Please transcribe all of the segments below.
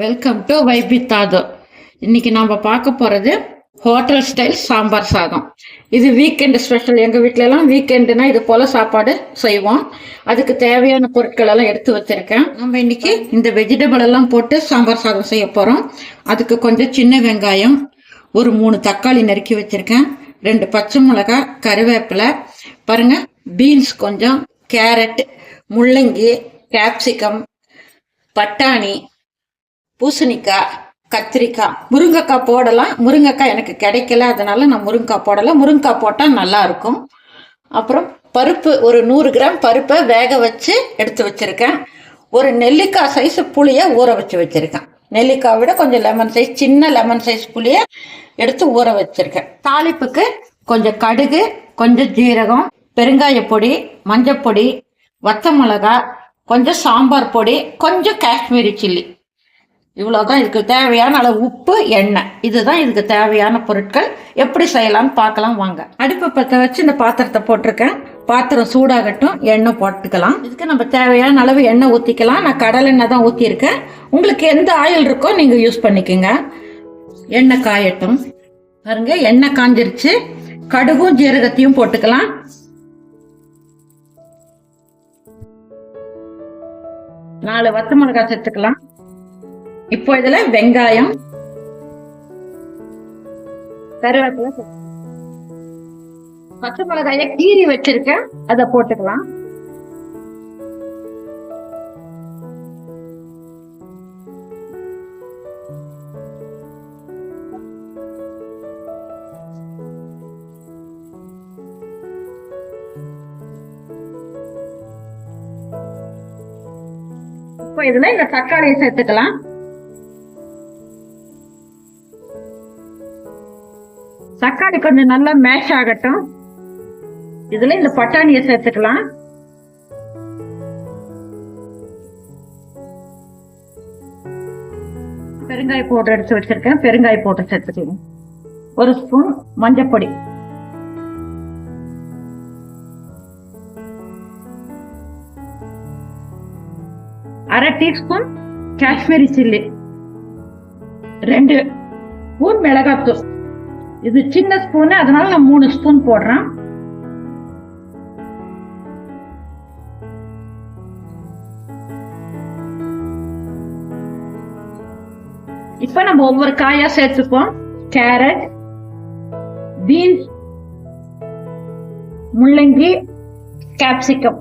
Welcome to வைபி இன்னைக்கு நாம பார்க்க போறது ஹோட்டல் ஸ்டைல் சாம்பார் சாதம். இது வீக்கெண்டு ஸ்பெஷல் எங்கள் வீட்டிலலாம் எல்லாம் வீக்கெண்டுனா இது போல சாப்பாடு செய்வோம். அதுக்கு தேவையான பொருட்கள் எல்லாம் எடுத்து வச்சிருக்கேன். நம்ம இன்னைக்கு இந்த வெஜிடபிள் எல்லாம் போட்டு சாம்பார் சாதம் செய்ய போறோம். அதுக்கு கொஞ்சம் சின்ன வெங்காயம் ஒரு மூணு தக்காளி நறுக்கி வச்சிருக்கேன். ரெண்டு பச்சை மிளகாய் கருவேப்பிலை. பாருங்க பீன்ஸ் கொஞ்சம் கேரட் முள்ளங்கி கேப்சிகம் பட்டாணி பூசணிக்காய் கத்திரிக்காய் முருங்கைக்காய் போடலாம். முருங்கைக்காய் எனக்கு கிடைக்கல அதனால நான் முருங்கைக்காய் போடலாம் முருங்கைக்காய் போட்டால் நல்லா இருக்கும். அப்புறம் பருப்பு ஒரு நூறு கிராம் பருப்பை வேக வச்சு எடுத்து வச்சுருக்கேன். ஒரு நெல்லிக்காய் சைஸ் புளியை ஊற வச்சு வச்சுருக்கேன். நெல்லிக்காய் விட கொஞ்சம் லெமன் சைஸ் சின்ன லெமன் சைஸ் புளியை எடுத்து ஊற வச்சுருக்கேன். தாளிப்புக்கு கொஞ்சம் கடுகு கொஞ்சம் ஜீரகம் பெருங்காய பொடி மஞ்சப்பொடி வத்த மிளகாய் கொஞ்சம் சாம்பார் பொடி கொஞ்சம் காஷ்மீரி சில்லி. இவ்வளோதான் இதுக்கு தேவையான அளவு உப்பு எண்ணெய். இதுதான் இதுக்கு தேவையான பொருட்கள். எப்படி செய்யலாம்னு பார்க்கலாம் வாங்க. அடுப்பை பற்ற வச்சு இந்த பாத்திரத்தை போட்டிருக்கேன். பாத்திரம் சூடாகட்டும் எண்ணெய் போட்டுக்கலாம். இதுக்கு நம்ம தேவையான அளவு எண்ணெய் ஊற்றிக்கலாம் நான் கடலை எண்ணெய் தான் ஊற்றிருக்கேன் உங்களுக்கு எந்த ஆயில் இருக்கோ நீங்கள் யூஸ் பண்ணிக்கோங்க. எண்ணெய் காயட்டும். பாருங்க எண்ணெய் காஞ்சிருச்சு. கடுகும் ஜீரகத்தையும் போட்டுக்கலாம். நாலு வத்த மிளகாய் சேர்த்துக்கலாம். இப்போ இதுல வெங்காயம். கருவேப்பிலை. பச்சை மிளகாய கீறி வச்சிருக்கேன். அதை போட்டுக்கலாம். இப்போ இதுல இந்த தக்காளியை சேர்த்துக்கலாம். தக்காளி கொஞ்சம் நல்லா மேஷ் ஆகட்டும். இதுல இந்த பட்டாணியை சேர்த்துக்கலாம். பெருங்காய பவுடர் எடுத்து வச்சிருக்கேன். பெருங்காய பவுடர் சேர்த்துக்கலாம் ஒரு ஸ்பூன் மஞ்சப்பொடி அரை டீஸ்பூன் காஷ்மீரி சில்லி. ரெண்டு. ஸ்பூன் மிளகாத்தூள். இது சின்ன ஸ்பூனு அதனால நான் மூணு ஸ்பூன் போடுறேன். இப்ப நம்ம ஒவ்வொரு காயா சேர்த்துப்போம். கேரட் பீன்ஸ் முள்ளங்கி கேப்சிகம்.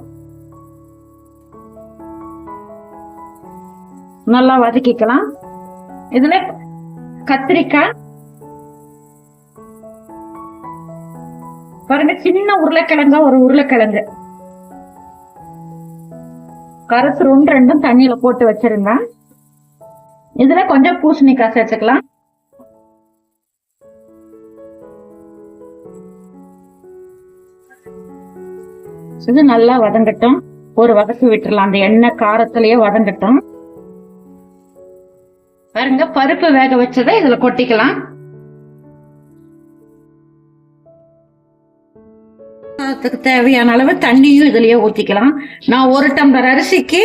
நல்லா வதக்கிக்கலாம். இதுல கத்திரிக்காய் பாருங்க சின்ன உருளைக்கிழங்கா ஒரு உருளைக்கிழங்கு. கரசு ரெண்டு ரெண்டும் தண்ணியில போட்டு வச்சிருந்தேன் இதுல கொஞ்சம் பூசணிக்காய் சேர்த்துக்கலாம். இது நல்லா வதங்கட்டும். ஒரு வதக்கு விட்டுறலாம். அந்த எண்ணெய் காரத்திலேயே வதங்கட்டும். பாருங்க பருப்பு வேக வச்சதை இதுல கொட்டிக்கலாம். அதுக்கு தேவையான அளவு தண்ணியும் இதுலயே ஊத்திக்கலாம். நான் ஒரு டம்ளர் அரிசிக்கு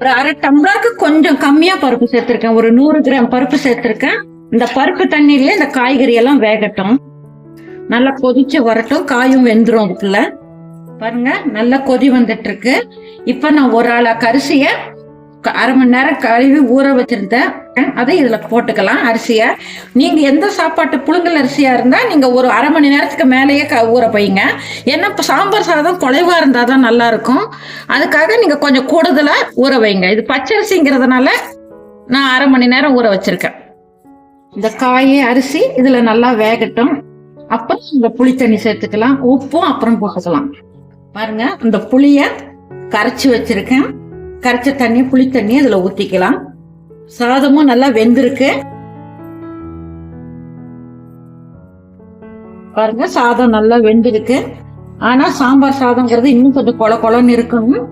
ஒரு அரை டம்ளருக்கு கொஞ்சம் கம்மியா பருப்பு சேர்த்திருக்கேன். ஒரு நூறு கிராம் பருப்பு சேர்த்திருக்கேன். இந்த பருப்பு தண்ணியில இந்த காய்கறி எல்லாம் வேகட்டும். நல்லா கொதிச்சு வரட்டும். காயும் வெந்துடும் அதுக்குள்ள பாருங்க நல்லா கொதி வந்துட்டு இருக்கு இப்ப நான் ஒரு ஆளா கரிசிய க- அரை மணி நேரம் கழுவி ஊற வச்சிருந்தேன். அதை இதில் போட்டுக்கலாம் அரிசியை. நீங்கள் எந்த சாப்பாட்டு புழுங்கல் அரிசியாக இருந்தால் நீங்கள் ஒரு அரை மணி நேரத்துக்கு மேலேயே க- ஊற போயிங்க ஏன்னா இப்போ சாம்பார் சாதம் குலைவா இருந்தால் தான் நல்லாயிருக்கும். அதுக்காக நீங்கள் கொஞ்சம் கூடுதலாக ஊற வைங்க. இது பச்சரிசிங்கிறதுனால நான் அரை மணி நேரம் ஊற வச்சுருக்கேன். இந்த காய் அரிசி இதில் நல்லா வேகட்டும். அப்புறம் இந்த புளி தண்ணி சேர்த்துக்கலாம். உப்பும் அப்புறம் போட்டுக்கலாம். பாருங்க இந்த புளியை கரைச்சி வச்சுருக்கேன். கரைச்ச தண்ணி புளி தண்ணி ஊற்றிக்கலாம் சாதமும் நல்லா வெந்திருக்கு. பாருங்க சாதம் நல்லா வெந்திருக்கு. ஆனா சாம்பார் சாதம்ங்கிறது இன்னும் கொஞ்சம் கொல கொலன்னு இருக்கணும்.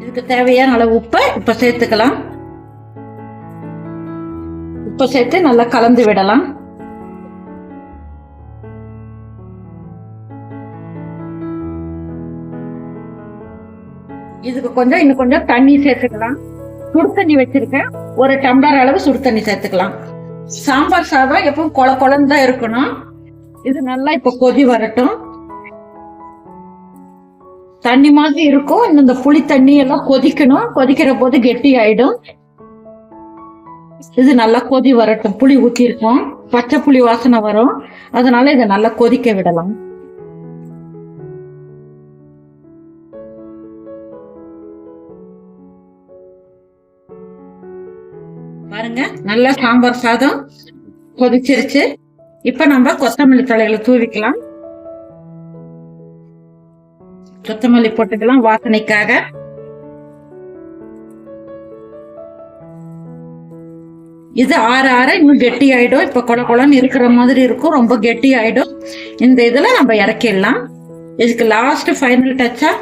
இதுக்கு தேவையான அளவு உப்பை இப்ப சேர்த்துக்கலாம். உப்பை சேர்த்து நல்லா கலந்து விடலாம். இதுக்கு கொஞ்சம் இன்னும் கொஞ்சம் தண்ணி சேர்த்துக்கலாம். சுடு தண்ணி வச்சிருக்கேன். ஒரு டம்ளர் அளவு சுடு தண்ணி சேர்த்துக்கலாம். சாம்பார் சாதம் எப்பவும் கொல குழந்தை தான் இருக்கணும். இது நல்லா இப்ப கொதி வரட்டும். தண்ணி மாதிரி இருக்கும். இன்னும் இந்த புளி தண்ணி எல்லாம் கொதிக்கணும். கொதிக்கிற போது கெட்டி ஆயிடும் இது நல்லா கொதி வரட்டும். புளி ஊத்தி பச்சை புளி வாசனை வரும். அதனால இதை நல்லா கொதிக்க விடலாம். பாருங்க. நல்லா சாம்பார் சாதம் கொதிச்சிருச்சு. இப்ப நம்ம கொத்தமல்லி தலைகளை தூவிக்கலாம். கொத்தமல்லி போட்டுக்கலாம் வாசனைக்காக. இது ஆற ஆற இன்னும் கெட்டி ஆயிடும் இப்ப குள கொலன்னு இருக்கிற மாதிரி இருக்கும். ரொம்ப கெட்டி ஆயிடும் இந்த இதுல நம்ம இறக்கிடலாம். இதுக்கு லாஸ்ட் ஃபைனல் டச்சா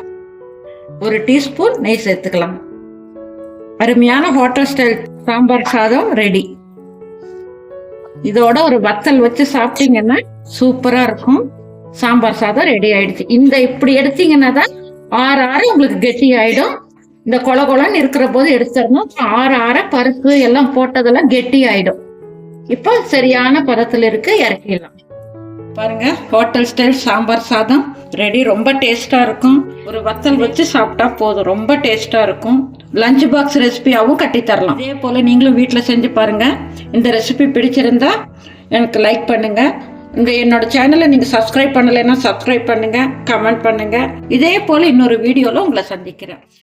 ஒரு டீஸ்பூன் நெய் சேர்த்துக்கலாம். அருமையான ஹோட்டல் ஸ்டைல் சாம்பார் சாதம் ரெடி இதோட ஒரு வத்தல் வச்சு சாப்பிட்டீங்கன்னா சூப்பரா இருக்கும். சாம்பார் சாதம் ரெடி ஆயிடுச்சு. இந்த இப்படி எடுத்தீங்கன்னா தான் ஆறு ஆறு உங்களுக்கு கெட்டி ஆயிடும். இந்த கொல கொலன்னு இருக்கிற போது எடுத்துடணும். ஆற ஆற பருப்பு எல்லாம் போட்டதெல்லாம் கெட்டி ஆயிடும். இப்போ சரியான பதத்துல இருக்கு இறக்கிடலாம். பாருங்க ஹோட்டல் ஸ்டைல் சாம்பார் சாதம் ரெடி ரொம்ப டேஸ்ட்டாக இருக்கும். ஒரு வத்தல் வச்சு சாப்பிட்டா போதும் ரொம்ப டேஸ்ட்டாக இருக்கும். லஞ்ச் பாக்ஸ் ரெசிபியாகவும் கட்டி தரலாம். இதே போல் நீங்களும் வீட்டில் செஞ்சு பாருங்கள் இந்த ரெசிபி பிடிச்சிருந்தா எனக்கு லைக் பண்ணுங்கள் இந்த என்னோட சேனலை நீங்கள் சப்ஸ்கிரைப் பண்ணலைன்னா சப்ஸ்கிரைப் பண்ணுங்கள் கமெண்ட் பண்ணுங்கள் இதே போல் இன்னொரு வீடியோவில் உங்களை சந்திக்கிறேன்.